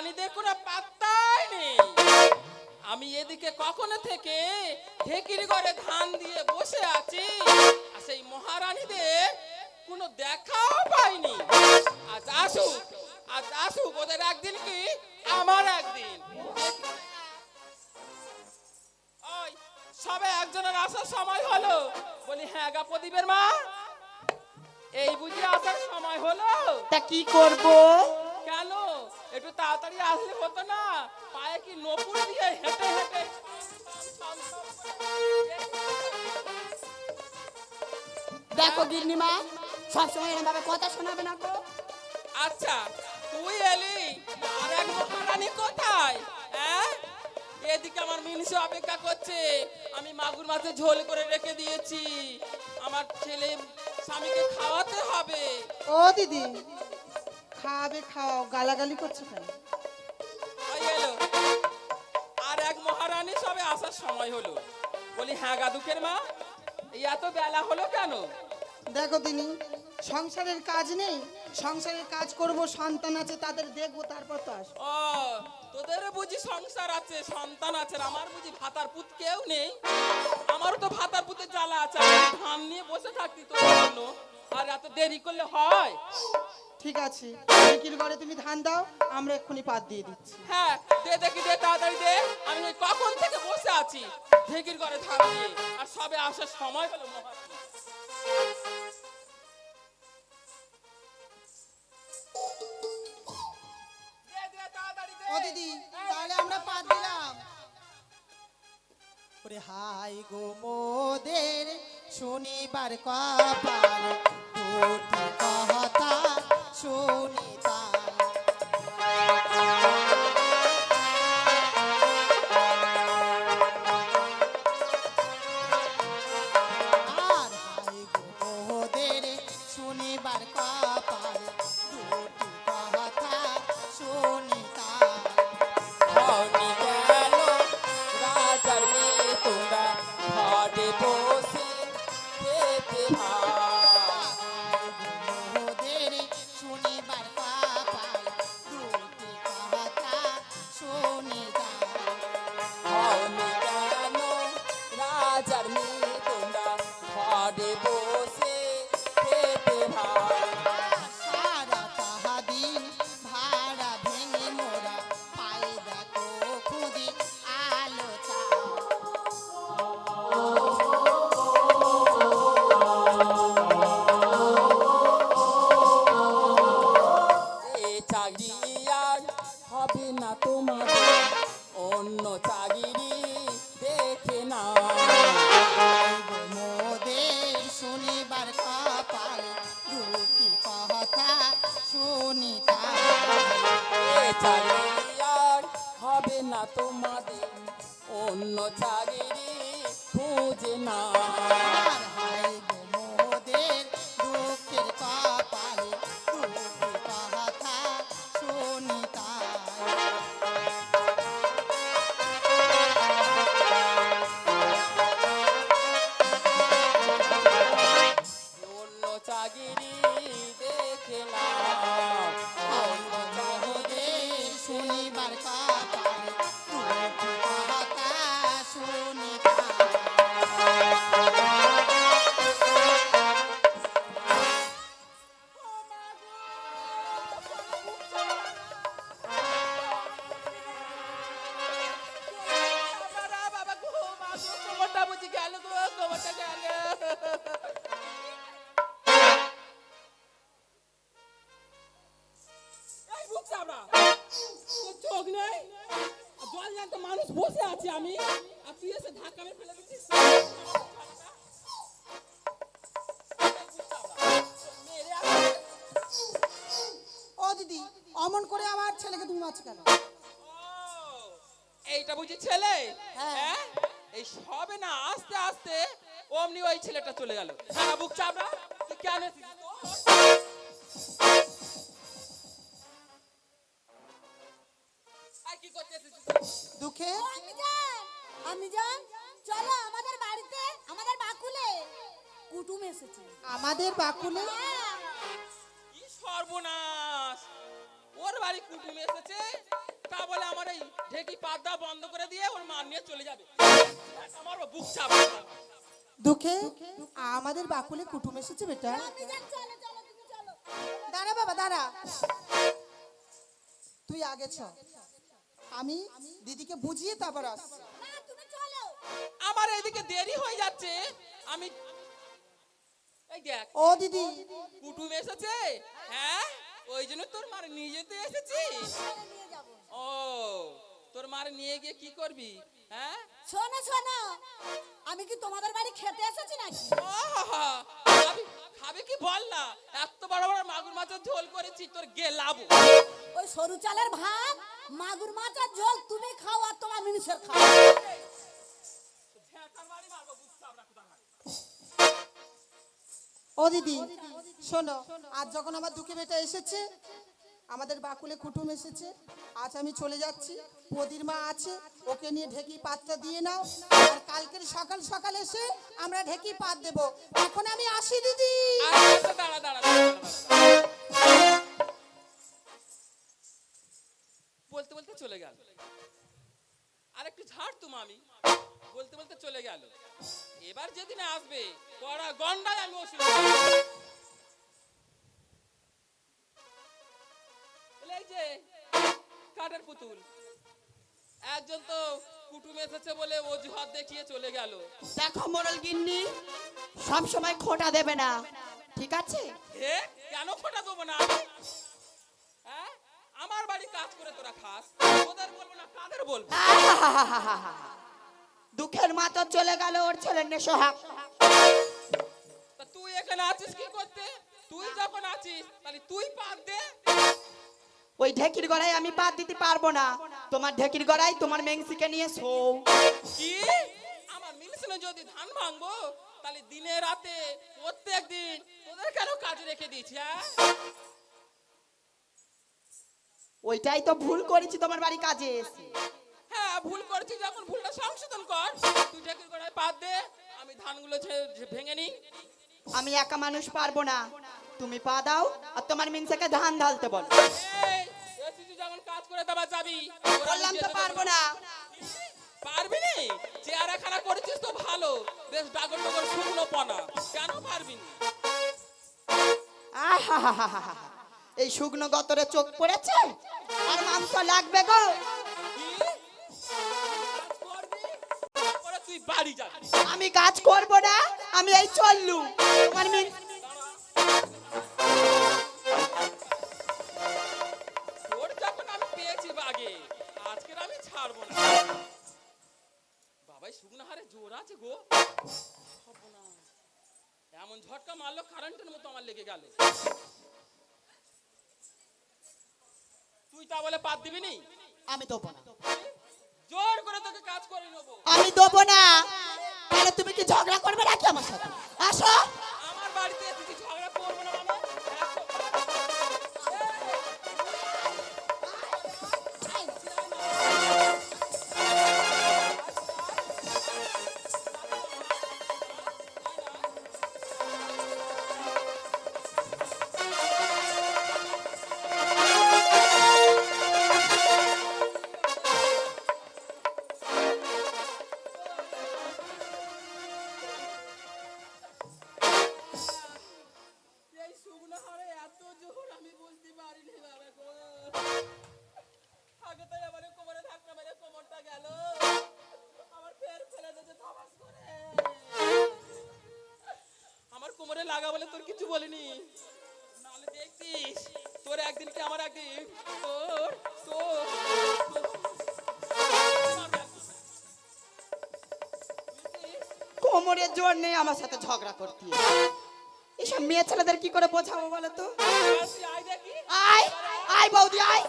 মহারানীদের কোনো পাত্তাই নেই। আমি এদিকে কখনো থেকে ঢেকির ঘরে ধান দিয়ে বসে আছি, আর সেই মহারানীদের কোনো দেখাও পাইনি। আজ আসুক আজ আসুক, ওদের একদিন কি? আমার একদিন। ওই, সবে একজনের আসার সময় হলো। বলি হ্যাঁ গা প্রদীপের মা, এই বুঝি আসার সময় হলো? তা কি করব? একটু তাড়াতাড়ি আসলে হতো না। পায়ে কি নপুর দিয়ে হেঁটে হেঁটে দেখো গিন্নিমা সবসময় এরকম ভাবে কথা শোনাবে না গো। আচ্ছা তুই এলি আর এক মহারানী কোথায়? হ্যাঁ? এদিকে আমার মিনিসে অপেক্ষা করছে। আমি মাগুর মাছে ঝোল করে রেখে দিয়েছি। আমার ছেলে স্বামীকে খাওয়াতে হবে। ও দিদি খাওয়াবে খাওয়াও গালাগালি করছ কেন? আর এক মহারানী সবে আসার সময় হলো। বলি হ্যাঁ গাদুকের মা এত বেলা হলো কেন? দেখো দিনি সংসারের কাজ নেই সংসারের কাজ করব সন্তান আছে তাদের দেখব তারপর তো আসব। ও তোদের বুঝি সংসার আছে সন্তান আছে আমার বুঝি ভাতার পুত কেউ নেই? আমারও তো ভাতার পুতের জ্বালা আছে আমি ধান নিয়ে বসে থাকতি তোর জন্য আর এত দেরি করলে হয়? ঠিক আছে বিক্রির ঘরে তুমি ধান দাও আমরা এক্ষুনি পাত দিয়ে দিচ্ছি। হ্যাঁ দে দেখি দে তাড়াতাড়ি দে আমি ওই কখন থেকে বসে আছি? ঢেকির ঘরে ধান দিয়ে। আর সবে আসার সময় হলো মহারানী দে, দে, তাড়াতাড়ি দে। ও দিদি তাহলে আমরা পাত দিলাম। ওরে হাই গো মোদের শনিবার কপাল দুটি কথা রাজার মেয়ে তোমরা হবে না তোমাদের অন্য চাকরি চাকরি হবে না তোমাদের। অন্য চাকরি খুঁজে না আমি আর তুই এসে ধাক্কা মেরে ফেলে দিচ্ছিস। ও দিদি অমন করে আমার ছেলেকে তুমি মারছো কেন? এইটা বুঝি ছেলে? হ্যাঁ। হ্যাঁ? এই সবে না আস্তে আস্তে অমনি ওই ছেলেটা চলে গেল। হ্যাঁ বুক চাপড়া তুই কেন চলো আমাদের বাড়িতে আমাদের বাকুলে। কুটুম এসেছে। আমাদের বাকুলে? হ্যাঁ, কি সর্বনাশ। ওর বাড়ি কুটুম এসেছে তা বলে আমার এই ঢেকি পাদ্দা বন্ধ করে দিয়ে ওর মা নিয়ে চলে যাবে। আমার বুক চাপ। দুঃখে? আমাদের বাকুলে কুটুম এসেছে বেটা। আমি যান চলো চলো তুমি চলো। দাঁড়া বাবা দাঁড়া। তুই আগে চ। আমি দিদিকে বুঝিয়ে তারপর আসছি। আমার এদিকে দেরি হয়ে যাচ্ছে। আমি এই দেখ। ও দিদি। কুটুম এসেছে? হ্যাঁ? ওই জন্য তোর মার নিয়ে যেতে এসেছিস? ও তোর মার নিয়ে গিয়ে কি করবি? হ্যাঁ? শোনো শোনো। আমি কি তোমাদের বাড়ি খেতে এসেছি নাকি! খাবি খাবি কি বল না। এত বড় বড় মাগুর মাছের ঝোল করেছি তোর গেলাবো। ওই সরু চালের ভাত মাগুর মাছ আর ঝোল তুমি খাও আর তোমার মিনিসের খাও। ও দিদি, শোনো, আজ যখন আমার দুঃখে বেটা এসেছে, আমাদের বাকুলে কুটুম এসেছে, আজ আমি চলে যাচ্ছি পদির মা আছে, ওকে নিয়ে ঢেকি পাতটা দিয়ে নাও, আর কালকের সকাল সকাল এসে আমরা ঢেকি পাত দেব। এখন আমি আসি, দিদি। বলতে বলতে চলে গেল। আর একটু ঝাড় তুম আমি বলতে বলতে চলে গেল। এবার যেদিন আসবে পড়া গন্ডায় আমি ওষুধ যে কাঠের পুতুল। একজন তো কুটুম এসেছে বলে অজুহাত দেখিয়ে চলে গেল। দেখো মোরল গিন্নি সব সময় খোটা দেবে না। ঠিক আছে? এ কেন ফোটা দেবো না? হ্যাঁ? আমার বাড়ি কাজ করে তোরা খাস। ওদের বলব না কাদের বলব। দুঃখের মা তো চলে গেল ওর ছেলের নে তুই এখানে আছিস কি করতে? তুই যখন আছিস তাহলে তুই পাত দে। ওই ঢেকির গড়াই আমি বাদ দিতে পারব না। তোমার ঢেকির গড়াই তোমার মেংসিকে নিয়ে শোও কি? আমার মিলছিল যদি ধান ভাঙবো তাহলে দিনে রাতে প্রত্যেক দিন তোদের কেন কাজ রেখে দিয়েছি হ্যাঁ? ওইটাই তো ভুল করেছি তোমার বাড়ি কাজে এসে। ভুল করেছি যখন ভুলটা সংশোধন কর তুই ঢেকির গোড়ায় পাত দে আমি ধানগুলো ভেঙে নিই। আমি একা মানুষ পারব না। তুমি পা দাও আর তোমার মিংসাকে ধান ঢালতে বলো। যখন কাজ করে দেবা যাবি। বললাম তো পারব না। পারবি নি? চেয়ারা খানা করেছিস তো ভালো। বেশ ডাগর ডগর শুকনো পনা। কেন পারবি নি। এই শুকনো গতরে চোখ পড়েছে? আর মাংস লাগবে গো। বাড়ি যাবি। আমি কাজ করব না আমি এই চললু। তোর যখন আমি পেয়েছি বাগে আজকের আমি ছাড়বো না। বাবাই শুকনো হারে জোর আছে গো। এমন ঝটকা মারলো কারেন্টের মতো আমার লেগে গেল। তুই তা বলে পাত দিবি নি? আমি দেবো না। আমি দেবো না। তাহলে তুমি কি ঝগড়া করবে নাকি আমার সাথে? আসো। লাগা বলে তোর কিছু বলিনি। নাহলে তোর একদিন কি আমার একদিন? তোর তোর কোমরের জোর নেই আমার সাথে ঝগড়া করতে। এসব মেয়ে ছেলেদের কি করে বোঝাবো বলো তো? আয় আয় বৌদি আয়।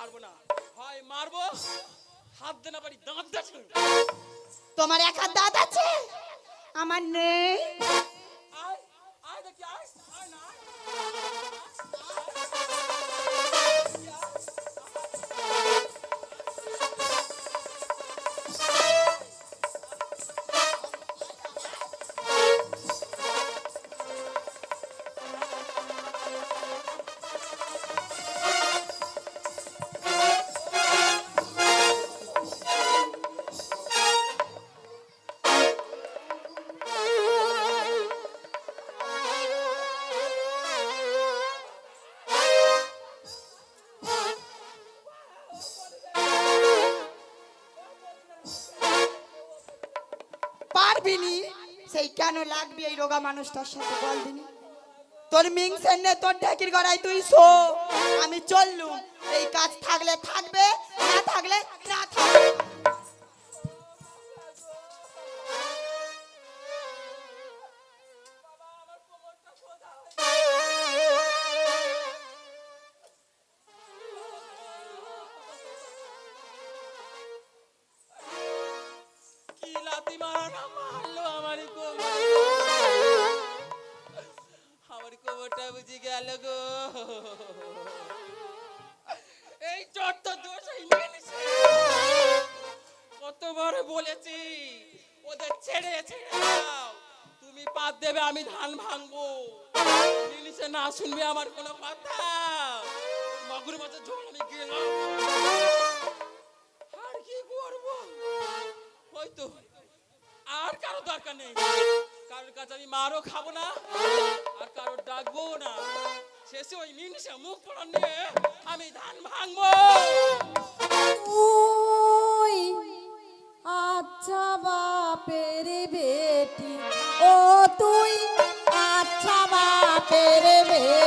ছাড়বো না। হয় মারবো, হাত দে না পারি দাঁত তোমার এক হাত দাঁত আছে? আমার নেই। কেন লাগবি এই রোগা মানুষটার সাথে বল দিনি? তোর মিংসেন নে তোর ঢেকির গড়াই তুই শো। আমি চললুম। এই কাজ থাকলে থাকবে কোমরটা বুঝি গেল গো। এই চট তো দোষ কতবার বলেছি, ওদের ছেড়ে ছেড়ে দাও। তুমি পাত দেবে, আমি ধান ভাঙবো। জিনিসে না শুনবে আমার কোনো কথা। মাগুর মাছের ঝোল আমি গেলাম আর কি করব? হয়তো আর কারও দরকার নেই। কারোর কাছে আমি মারও খাব না? আর কারও ডাকবো না? শেষে ওই মুখ নিয়ে আমি ধান ভাঙবো। আচ্ছা বাপের বেটি, ও তুই আচ্ছা বাপের বেটি।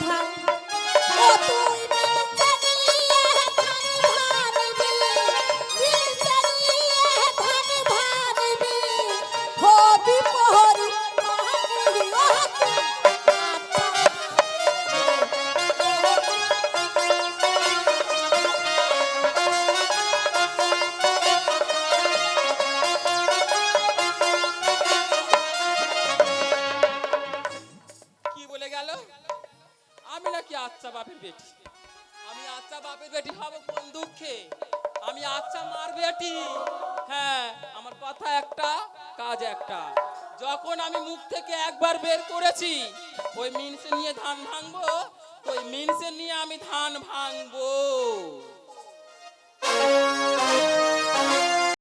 他 আচ্ছা বাপের বেটি। আমি আচ্ছা বাপের বেটি হব কোন দুঃখে? আমি আচ্ছা মার বেটি। হ্যাঁ আমার কথা একটা, কাজ একটা। যখন আমি মুখ থেকে একবার বের করেছি, ওই মিনসে নিয়ে ধান ভাঙবো, ওই মিনসে নিয়ে আমি ধান ভাঙবো।